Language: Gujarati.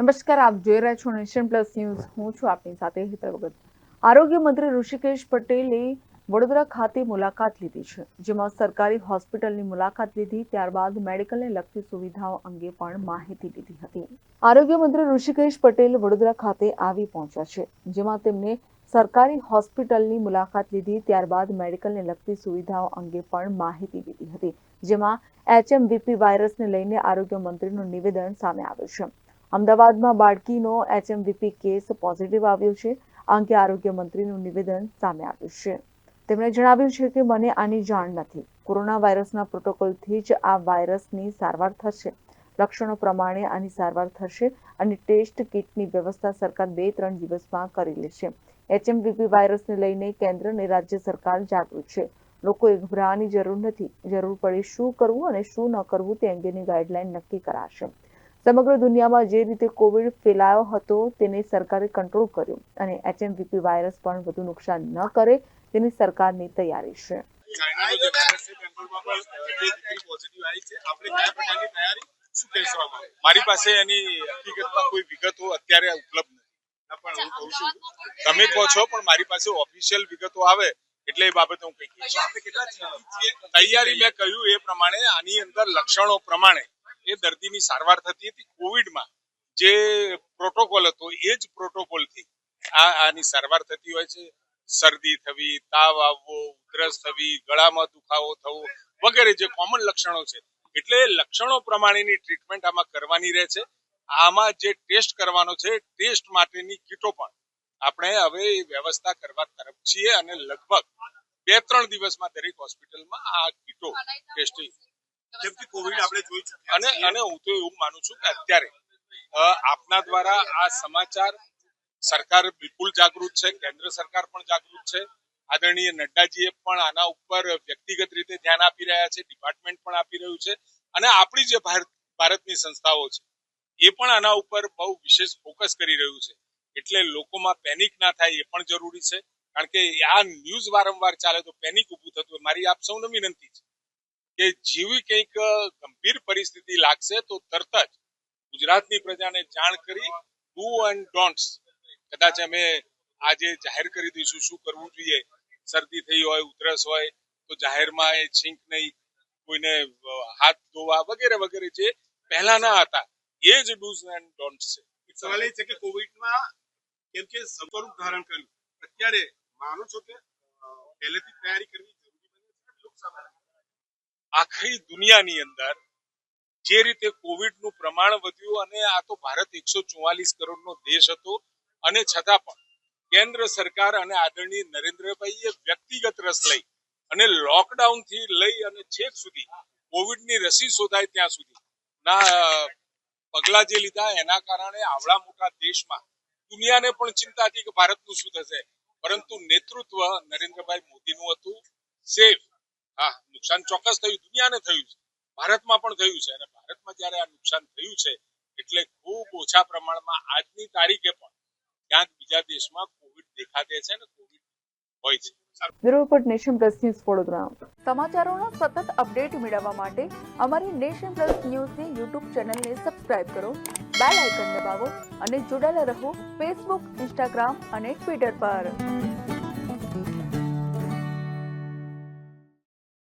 નમસ્કાર, આપ જોઈ રહ્યા છો નેશન પ્લસ ન્યૂઝ. હું છું આપની સાથે હિતલ ભગત આરોગ્ય મંત્રી ઋષિકેશ પટેલે વડોદરા ખાતે મુલાકાત લીધી છે, જેમાં સરકારી હોસ્પિટલની મુલાકાત લીધી, ત્યારબાદ મેડિકલને લગતી સુવિધાઓ અંગે પણ માહિતી લીધી હતી. આરોગ્ય મંત્રી ઋષિકેશ પટેલ વડોદરા ખાતે આવી પહોંચ્યા છે, જેમાં તેમણે સરકારી હોસ્પિટલની મુલાકાત લીધી, ત્યારબાદ મેડિકલને લગતી સુવિધાઓ અંગે પણ માહિતી લીધી હતી, જેમાં એચએમવીપી વાયરસને લઈને આરોગ્ય મંત્રીનું નિવેદન સામે આવ્યું છે. અમદાવાદમાં બાળકીનો એચએમવીપી કેસ પોઝિટિવ આવ્યો છે. આ અંગે આરોગ્ય મંત્રીનું નિવેદન સામે આવ્યું છે. તેમણે જણાવ્યું છે કે મને આની જાણ નથી. કોરોના વાયરસના પ્રોટોકોલથી જ આ વાયરસની સારવાર થશે. લક્ષણો પ્રમાણે આની સારવાર થશે અને ટેસ્ટ કિટની વ્યવસ્થા સરકાર બે ત્રણ દિવસમાં કરી લેશે. એચએમવીપી વાયરસને લઈને કેન્દ્ર અને રાજ્ય સરકાર જાગૃત છે. લોકોએ ગભરાવાની જરૂર નથી. જરૂર પડે શું કરવું અને શું ન કરવું તે અંગેની ગાઈડલાઈન નક્કી કરાશે. સમગ્ર દુનિયામાં જે રીતે કોવિડ ફેલાયો હતો તેને સરકારે કંટ્રોલ કર્યો અને એચએમવીપી વાયરસ પણ વધુ નુકસાન ન કરે તેની સરકારની તૈયારી છે. મારી પાસે એની હકીકતમાં કોઈ વિગતો અત્યારે ઉપલબ્ધ નથી. પણ હું કહું છું તમે કહો છો પણ મારી પાસે ઓફિશિયલ વિગતો આવે એટલે એ બાબતે હું કહી કહીશ. આપણે તૈયારી મેં કહ્યું એ પ્રમાણે આની અંદર લક્ષણો પ્રમાણે એ દર્દીની સારવાર થતી હતી. કોવિડમાં જે પ્રોટોકોલ હતો, એ જ પ્રોટોકોલથી આ આની સારવાર થતી હોય છે. શરદી થવી, તાવ આવવો, ઉધરસ થવી, ગળામાં દુખાવો થવો વગેરે જે કોમન લક્ષણો છે. એટલે લક્ષણો પ્રમાણેની ટ્રીટમેન્ટ આમાં કરવાની રહે છે. આમાં જે ટેસ્ટ કરવાનો છે ટેસ્ટ માટેની કીટો પણ આપણે હવે એ વ્યવસ્થા કરવા તરફ છીએ અને લગભગ બે ત્રણ દિવસમાં દરેક હોસ્પિટલમાં આ કીટો ટેસ્ટિંગ જેમ કે કોવિડ આપણે જોઈ અને અને હું તો એવું માનું છું કે અત્યારે આપના દ્વારા આ સમાચાર સરકાર બિલકુલ જાગૃત છે કેન્દ્ર સરકાર પણ જાગૃત છે. આદરણીય નડ્ડાજીએ પણ આના ઉપર વ્યક્તિગત રીતે ધ્યાન આપી રહ્યા છે ડિપાર્ટમેન્ટ પણ આપી રહ્યું છે અને આપણી જે ભારત ભારતની સંસ્થાઓ છે એ પણ આના ઉપર બહુ વિશેષ ફોકસ કરી રહ્યું છે. એટલે લોકોમાં પેનિક ના થાય એ પણ જરૂરી છે. કારણ કે આ ન્યૂઝ વારંવાર ચાલે તો પેનિક ઊભું થતું મારી આપ સૌને વિનંતી છે. કે જેવી કંઈક ગંભીર પરિસ્થિતિ લાગશે તો તરત જ ગુજરાતની પ્રજાને જાણ કરી ડુ એન્ડ ડોન્ટ્સ કદાચ અમે આજે જાહેર કરી દઈશું શું કરવું જોઈએ. શરદી થઈ હોય, ઉધરસ હોય, તો જાહેરમાં એ છીંક નહીં, કોઈને હાથ ધોવા વગેરે વગેરે જે પહેલાના હતા, એ જ ડૂઝ એન્ડ ડોન્ટ્સ છે. સવાલ એ છે કે કોવિડમાં કેમ કે સ્વરૂપ ધારણ કર્યું. અત્યારે માનો છો કે પહેલેથી તૈયારી કરવી જરૂરી બની છે લોકસભા આખી દુનિયાની અંદર જે રીતે કોવિડનું પ્રમાણ વધ્યું અને આ તો ભારત એકસો ચુમ્માલીસ કરોડનો દેશ હતો, અને છતાં પણ કેન્દ્ર સરકાર અને આદરણીય નરેન્દ્રભાઈએ વ્યક્તિગત રસ લઈ અને લોકડાઉનથી લઈ અને છેક સુધી કોવિડની રસી શોધાય ત્યાં સુધી, ના, પગલા જે લીધા એના કારણે આવડા મોટા દેશમાં દુનિયાને પણ ચિંતા હતી કે ભારતનું શું થશે, પરંતુ નેતૃત્વ નરેન્દ્રભાઈ મોદીનું હતું, સેફ. હા નુકસાન ચોક્કસ થયું દુનિયાને થયું છે. ભારતમાં પણ થયું છે. અને ભારતમાં જ્યારે આ નુકસાન થયું છે એટલે ખૂબ ઓછા પ્રમાણમાં આજની તારીખે પણ ક્યાંક બીજા દેશમાં કોવિડ દેખાતે છે અને કોવિડ હોય છે. Bureau report nation plus news Vadodara. સમાચારોના સતત અપડેટ મેળવવા માટે અમારી નેશન પ્લસ ન્યૂઝની યુટ્યુબ ચેનલને સબસ્ક્રાઇબ કરો બેલ આઇકન દબાવો અને જોડાયેલા રહો ફેસબુક ઇન્સ્ટાગ્રામ અને ટ્વિટર પર.